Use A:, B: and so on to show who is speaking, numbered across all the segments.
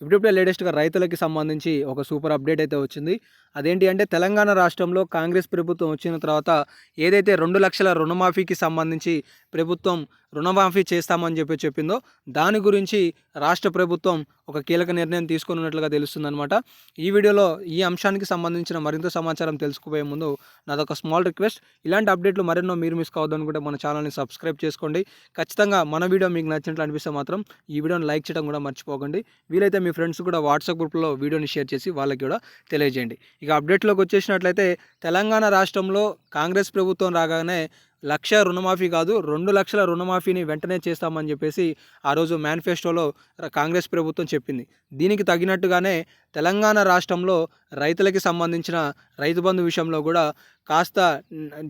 A: ఇప్పుడిప్పుడే లేటెస్ట్గా రైతులకి సంబంధించి ఒక సూపర్ అప్డేట్ అయితే వచ్చింది. అదేంటి అంటే తెలంగాణ రాష్ట్రంలో కాంగ్రెస్ ప్రభుత్వం వచ్చిన తర్వాత ఏదైతే రెండు లక్షల రుణమాఫీకి సంబంధించి ప్రభుత్వం రుణమాఫీ చేస్తామని చెప్పి చెప్పిందో దాని గురించి రాష్ట్ర ప్రభుత్వం ఒక కీలక నిర్ణయం తీసుకున్నట్లుగా తెలుస్తుందనమాట ఈ వీడియోలో ఈ అంశానికి సంబంధించిన మరింత సమాచారం తెలుసుకుపోయే ముందు నాదొక స్మాల్ రిక్వెస్ట్. ఇలాంటి అప్డేట్లు మరెన్నో మీరు మిస్ కావద్దనుకుంటే మన ఛానల్ని సబ్స్క్రైబ్ చేసుకోండి. ఖచ్చితంగా మన వీడియో మీకు నచ్చినట్లు అనిపిస్తే మాత్రం ఈ వీడియోని లైక్ చేయడం కూడా మర్చిపోకండి. వీలైతే మీ ఫ్రెండ్స్ కూడా వాట్సాప్ గ్రూప్లో వీడియోని షేర్ చేసి వాళ్ళకి కూడా తెలియజేయండి. ఇక అప్డేట్లోకి వచ్చేసినట్లయితే తెలంగాణ రాష్ట్రంలో కాంగ్రెస్ ప్రభుత్వం రాగానే లక్ష రుణమాఫీ కాదు రెండు లక్షల రుణమాఫీని వెంటనే చేస్తామని చెప్పేసి ఆ రోజు మేనిఫెస్టోలో కాంగ్రెస్ ప్రభుత్వం చెప్పింది. దీనికి తగినట్టుగానే తెలంగాణ రాష్ట్రంలో రైతులకి సంబంధించిన రైతు బంధు విషయంలో కూడా కాస్త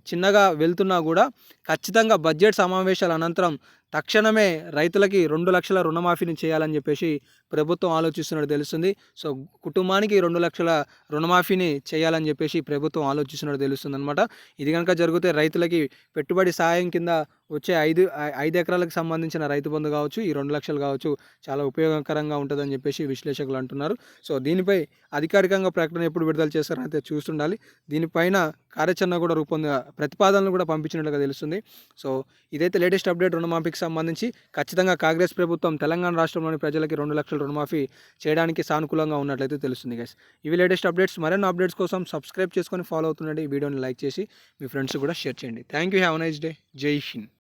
A: చిన్నగా వెళ్తున్నా కూడా ఖచ్చితంగా బడ్జెట్ సమావేశాల అనంతరం తక్షణమే రైతులకి రెండు లక్షల రుణమాఫీని చేయాలని చెప్పేసి ప్రభుత్వం ఆలోచిస్తున్నట్టు తెలుస్తుంది. సో కుటుంబానికి రెండు లక్షల రుణమాఫీని చేయాలని చెప్పేసి ప్రభుత్వం ఆలోచిస్తున్నట్టు తెలుస్తుంది అనమాట ఇది కనుక జరిగితే రైతులకి పెట్టుబడి సాయం కింద వచ్చే ఐదు ఐ- ఐదు ఎకరాలకు సంబంధించిన రైతు బంధు కావచ్చు ఈ రెండు లక్షలు కావచ్చు చాలా ఉపయోగకరంగా ఉంటుందని చెప్పేసి విశ్లేషకులు అంటున్నారు. సో దీనిపై అధికారికంగా ప్రకటన ఎప్పుడు విడుదల చేస్తారో అయితే చూస్తుండాలి. దీనిపైన కార్యాచరణ కూడా రూపొంద ప్రతిపాదనలు కూడా పంపించినట్లుగా తెలుస్తుంది. సో ఇదైతే లేటెస్ట్ అప్డేట్ రుణమాఫీకి సంబంధించి ఖచ్చితంగా కాంగ్రెస్ ప్రభుత్వం తెలంగాణ రాష్ట్రంలోని ప్రజలకి రెండు లక్షల రుణమాఫీ చేయడానికి సానుకూలంగా ఉన్నట్లయితే తెలుస్తుంది గైస్ ఇవి లేటెస్ట్ అప్డేట్స్. మరిన్ని అప్డేట్స్ కోసం సబ్స్క్రైబ్ చేసుకొని ఫాలో అవుతుండండి. ఈ వీడియోని లైక్ చేసి మీ ఫ్రెండ్స్ కూడా షేర్ చేయండి. Thank you have nice day జై హింద్.